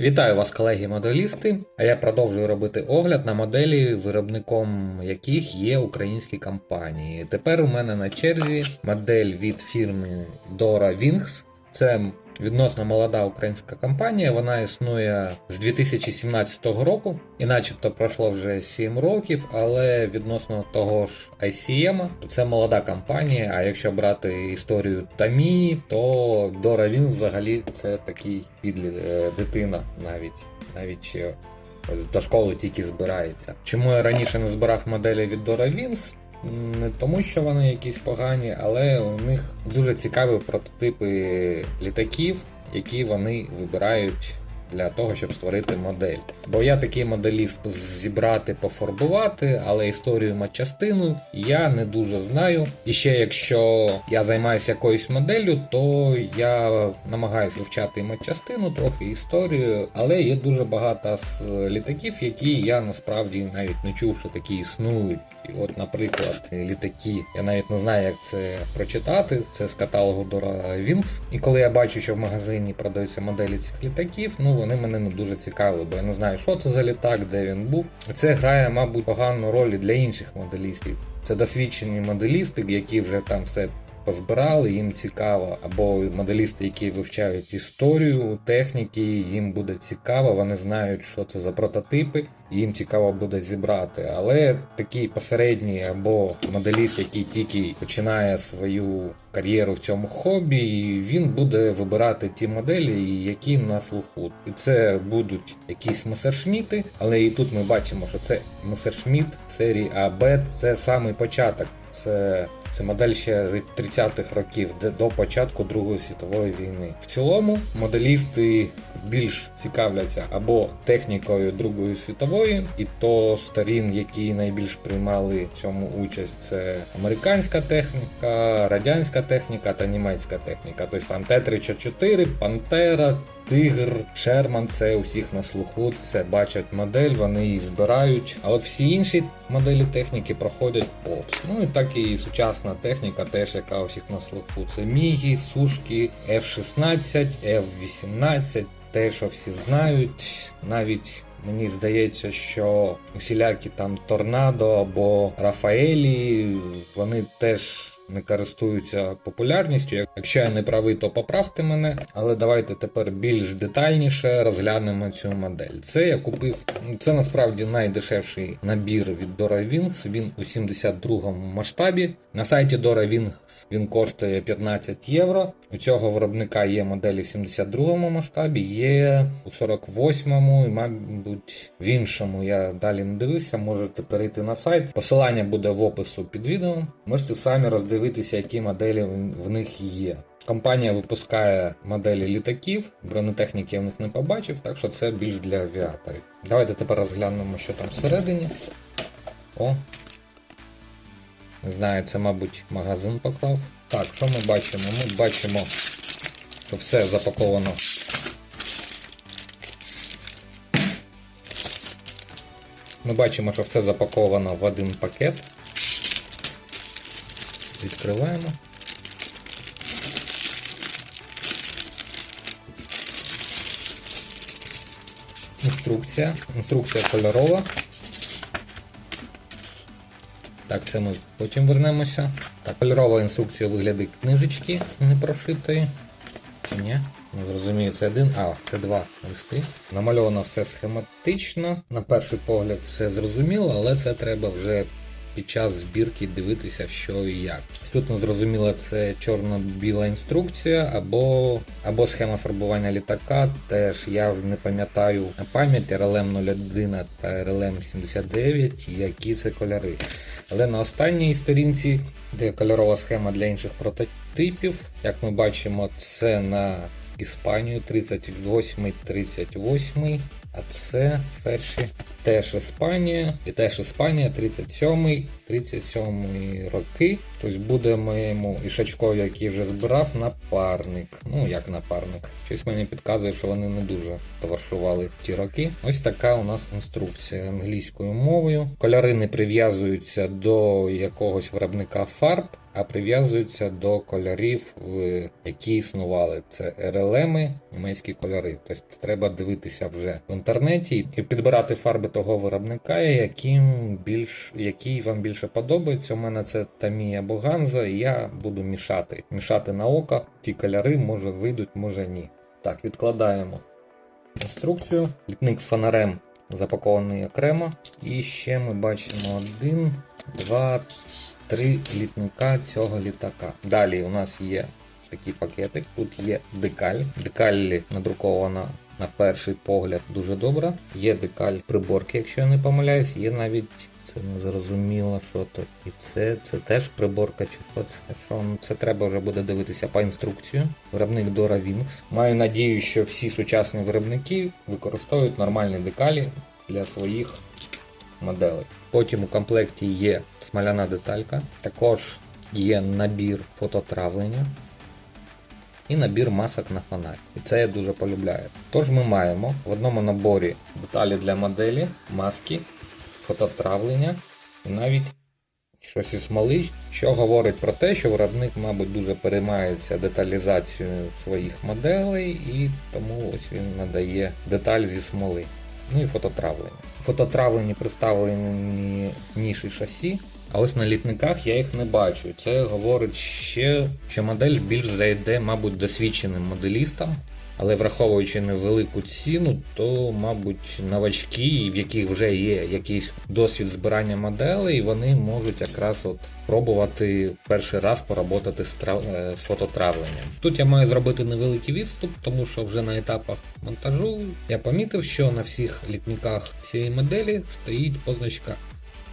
Вітаю вас, колеги-моделісти. А я продовжую робити огляд на моделі, виробником яких є українські компанії. Тепер у мене на черзі модель від фірми Dora Wings. Це відносно молода українська компанія. Вона існує з 2017 року, і начебто пройшло вже 7 років, але відносно того ж ICM, то це молода компанія. А якщо брати історію Тамі, то Dora Wings взагалі це такий підлі е, дитина навіть навіть до школи тільки збирається. Чому я раніше не збирав моделі від Dora Wings? Не тому, що вони якісь погані, але у них дуже цікаві прототипи літаків, які вони вибирають для того, щоб створити модель. Бо я такий моделіст зібрати, пофарбувати, але історію матчастину я не дуже знаю. І ще якщо я займаюся якоюсь моделлю, то я намагаюся вивчати і матчастину, трохи історію, але є дуже багато літаків, які я насправді навіть не чув, що такі існують. І от, наприклад, літаки, я навіть не знаю, як це прочитати. Це з каталогу Дора Вінкс. І коли я бачу, що в магазині продаються моделі цих літаків, ну вони мене не дуже цікавили, бо я не знаю, що це за літак, де він був. Це грає, мабуть, погану роль для інших моделістів. Це досвідчені моделісти, які вже там все позбирали, їм цікаво, або моделісти, які вивчають історію техніки, їм буде цікаво, вони знають, що це за прототипи, і їм цікаво буде зібрати. Але такий посередній або моделіст, який тільки починає свою кар'єру в цьому хобі, він буде вибирати ті моделі, які на слуху. І це будуть якісь месершміти, але і тут ми бачимо, що це месершміт серії АБ, це самий початок. Це, це модель ще 30-х років, де до початку Другої світової війни. В цілому моделісти більш цікавляться або технікою Другої світової, і то сторін, які найбільш приймали в цьому участь, це американська техніка, радянська техніка та німецька техніка. Тобто там Т-34, Пантера. Тигр, Шерман, це усіх на слуху, це бачать модель, вони її збирають. А от всі інші моделі техніки проходять повз. Ну і так і сучасна техніка, теж яка у всіх на слуху. Це Мігі, Сушки, F-16, F-18, те, що всі знають. Навіть Мені здається, що усілякі там торнадо або Рафаелі, вони теж не користуються популярністю. Якщо я не правий, то поправте мене. Але давайте тепер більш детальніше розглянемо цю модель. Це я купив. Це насправді найдешевший набір від Dora Wings. Він у 72-му масштабі. На сайті Dora Wings він коштує 15 євро. У цього виробника є моделі в 72-му масштабі, є у 48-му і, мабуть, в іншому. Я далі не дивився. Можете перейти на сайт. Посилання буде в опису під відео. Можете самі роздивитися, які моделі в них є. Компанія випускає моделі літаків, бронетехніки я в них не побачив, так що це більш для авіаторів. Давайте тепер розглянемо, що там всередині. О. Не знаю, це, мабуть, магазин поклав. Так, що ми бачимо? Ми бачимо, що все запаковано. Ми бачимо, що все запаковано в один пакет. Відкриваємо. Інструкція. Інструкція кольорова. Так, це ми потім вернемося. Так, кольорова інструкція у вигляді книжечки не прошитої. Чи ні? Не зрозумію, це один, а, це два листи. Намальовано все схематично. На перший погляд все зрозуміло, але це треба вже під час збірки дивитися, що і як. Не зрозуміло, це чорно-біла інструкція або, або схема фарбування літака. Теж я не пам'ятаю на пам'ять RLM 01 та RLM 79, які це кольори. Але на останній сторінці, де кольорова схема для інших прототипів, як ми бачимо, це на Іспанію 38-38, а це перші теж Іспанія, і теж Іспанія 37 37 роки. Тобто буде моєму ішачкові, який вже збирав, напарник. Ну як напарник. Щось мені підказує, що вони не дуже товаришували ті роки. Ось така у нас інструкція англійською мовою. Кольори не прив'язуються до якогось виробника фарб. а прив'язуються до кольорів, які існували. Це РЛМи, німецькі кольори. Тобто треба дивитися вже в інтернеті і підбирати фарби того виробника, яким більш, який вам більше подобається. У мене це Тамія або Ганза, і я буду мішати. Мішати на око. Ті кольори може вийдуть, може ні. Так, відкладаємо інструкцію. Літник з фонарем запакований окремо. І ще ми бачимо один, два, три літника цього літака. Далі у нас є такий пакетик. Тут є декаль. Декаль надрукована на перший погляд дуже добре. Є декаль приборки, якщо я не помиляюсь, є навіть. Це не зрозуміло, що то. І це, це теж приборка, чи це що. Це треба вже буде дивитися по інструкцію. Виробник Dora Wings. Маю надію, що всі сучасні виробники використовують нормальні декалі для своїх моделей. Потім у комплекті є смоляна деталька, також є набір фототравлення і набір масок на фонарь. І це я дуже полюбляю. Тож ми маємо в одному наборі деталі для моделі, маски, фототравлення і навіть щось із смоли, що говорить про те, що виробник, мабуть, дуже переймається деталізацією своїх моделей, і тому ось він надає деталь зі смоли. Ну і фототравлення. В фототравленні представлені ніші шасі, а ось на літниках я їх не бачу. Це говорить ще, що модель більш зайде, мабуть, досвідченим моделістам. Але враховуючи невелику ціну, то, мабуть, новачки, в яких вже є якийсь досвід збирання моделей, вони можуть якраз от пробувати перший раз поработати з, трав... е, з фототравленням. Тут я маю зробити невеликий відступ, тому що вже на етапах монтажу я помітив, що на всіх літниках цієї моделі стоїть позначка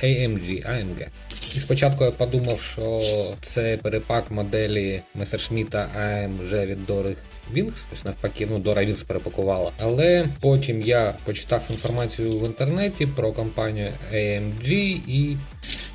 AMG, AMG. І спочатку я подумав, що це перепак моделі Месершміта AMG від Dora Wings, тобто навпаки, ну Дора Wings перепакувала. Але потім я почитав інформацію в інтернеті про компанію AMG і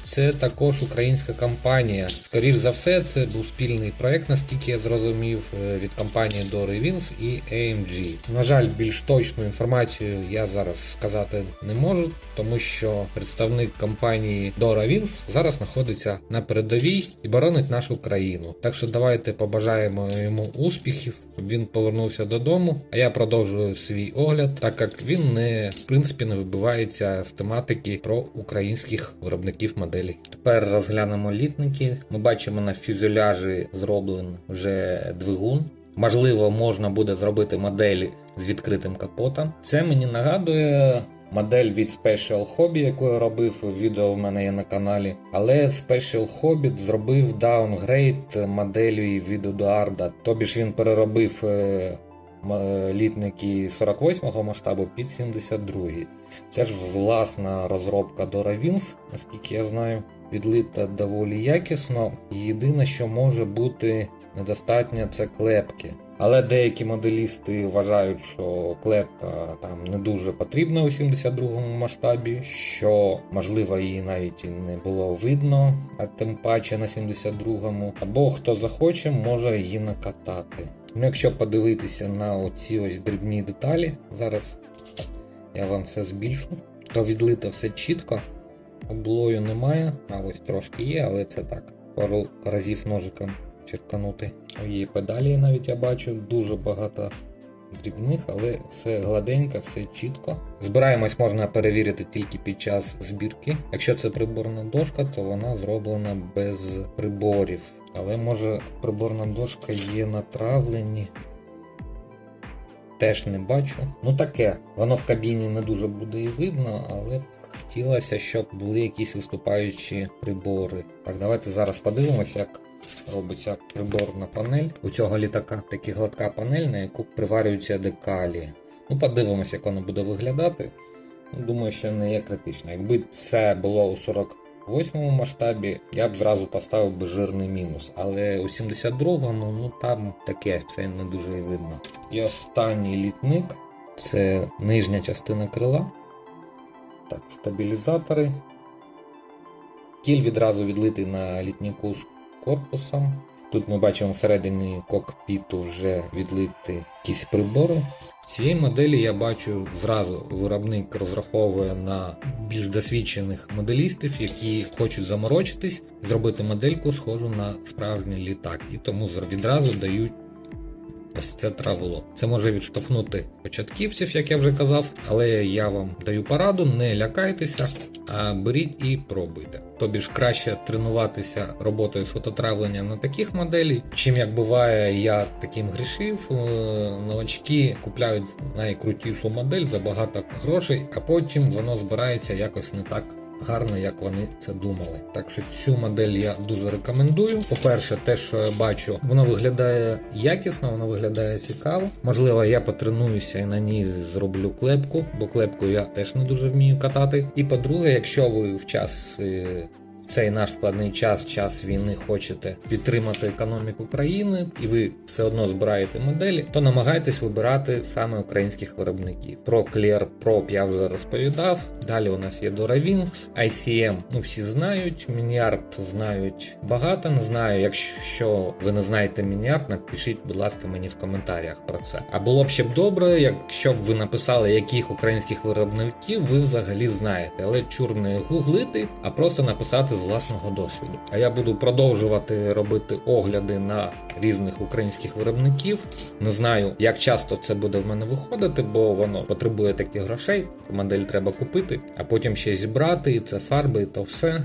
це також українська компанія. Скоріш за все, це був спільний проект, наскільки я зрозумів, е, від компанії Dora Wings і AMG. На жаль, більш точну інформацію я зараз сказати не можу, тому що представник компанії Dora Wings зараз знаходиться на передовій і боронить нашу країну. Так що давайте побажаємо йому успіхів, щоб він повернувся додому. А я продовжую свій огляд, так як він не в принципі не вибивається з тематики про українських виробників моделей. Тепер розглянемо літники. Ми бачимо на фюзеляжі зроблений вже двигун. Можливо, можна буде зробити моделі з відкритим капотом. Це мені нагадує модель від Special Hobby, яку я робив, відео в мене є на каналі. Але Special Hobby зробив даунгрейд моделі від Eduarda. Тобі ж він переробив е, літники 48-го масштабу під 72-й. Це ж власна розробка Dora Wings, наскільки я знаю, відлита доволі якісно. І єдине, що може бути недостатньо, це клепки. Але деякі моделісти вважають, що клепка там не дуже потрібна у 72-му масштабі, що можливо її навіть і не було видно, а тим паче на 72-му. Або хто захоче, може її накатати. Ну, якщо подивитися на оці ось дрібні деталі, зараз я вам все збільшу, то відлито все чітко. Облою немає, а ось трошки є, але це так. Пару разів ножиком черканути. Є педалі навіть я бачу, дуже багато дрібних, але все гладенько, все чітко. Збираємось можна перевірити тільки під час збірки. Якщо це приборна дошка, то вона зроблена без приборів. Але може приборна дошка є на травленні. Теж не бачу. Ну таке, воно в кабіні не дуже буде і видно, але хотілося, щоб були якісь виступаючі прибори. Так, давайте зараз подивимося, як робиться приборна панель. У цього літака такі гладка панель, на яку приварюються декалі. Ну, подивимося, як воно буде виглядати. Ну, Думаю, що не є критично. Якби це було у 48-му масштабі, я б зразу поставив би жирний мінус. Але у 72-му, ну там таке, це не дуже і видно. І останній літник це нижня частина крила. Так, стабілізатори. Кіль відразу відлитий на літніку корпусом. Тут ми бачимо всередині кокпіту вже відлити якісь прибори. В цій моделі я бачу зразу виробник розраховує на більш досвідчених моделістів, які хочуть заморочитись, зробити модельку схожу на справжній літак, і тому відразу дають ось це травло. Це може відштовхнути початківців, як я вже казав, але я вам даю пораду, не лякайтеся, беріть і пробуйте. Тобі ж краще тренуватися роботою з фототравлення на таких моделі, чим як буває, я таким грішив. е, Новачки купляють найкрутішу модель за багато грошей, а потім воно збирається якось не так гарно, як вони це думали. Так що цю модель я дуже рекомендую. По-перше, те, що я бачу, воно виглядає якісно, воно виглядає цікаво. Можливо, я потренуюся і на ній зроблю клепку, бо клепку я теж не дуже вмію катати. І по-друге, якщо ви в час. Цей наш складний час, час війни, хочете підтримати економіку країни, і ви все одно збираєте моделі, то намагайтесь вибирати саме українських виробників. Про Clear Prop я вже розповідав. Далі у нас є DoraWings, ICM, ну всі знають. Мініард знають багато. Не знаю. Якщо ви не знаєте Мініард, напишіть, будь ласка, мені в коментарях про це. А було б ще б добре, якщо б ви написали, яких українських виробників ви взагалі знаєте, але чур не гуглити, а просто написати з власного досвіду. А я буду продовжувати робити огляди на різних українських виробників. Не знаю, як часто це буде в мене виходити, бо воно потребує таких грошей. Модель треба купити, а потім ще зібрати, і це фарби, і то все.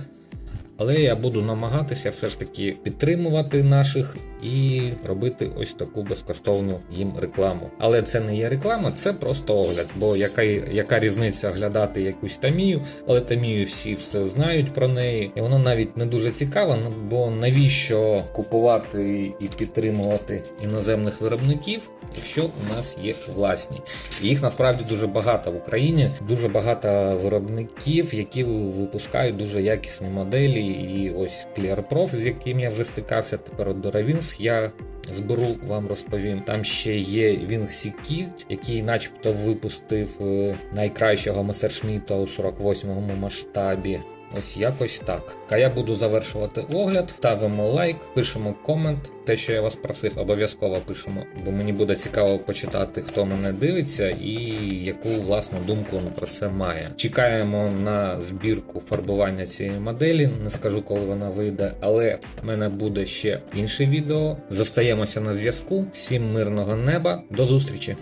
Але я буду намагатися все ж таки підтримувати наших і робити ось таку безкоштовну їм рекламу. Але це не є реклама, це просто огляд. Бо яка, яка різниця оглядати якусь тамію, але тамію всі все знають про неї, і воно навіть не дуже цікаво. Ну бо навіщо купувати і підтримувати іноземних виробників, якщо у нас є власні? І їх насправді дуже багато в Україні, дуже багато виробників, які випускають дуже якісні моделі. І ось ClearProf, з яким я вже стикався, тепер от DoraWings я зберу, вам розповім. Там ще є Wings Kit, який начебто випустив е, найкращого Messerschmitt у 48-му масштабі. Ось якось так. А я буду завершувати огляд. Ставимо лайк, пишемо комент. Те, що я вас просив, обов'язково пишемо, бо мені буде цікаво почитати, хто мене дивиться і яку власну думку він про це має. Чекаємо на збірку фарбування цієї моделі. Не скажу, коли вона вийде, але в мене буде ще інше відео. Зостаємося на зв'язку. Всім мирного неба. До зустрічі!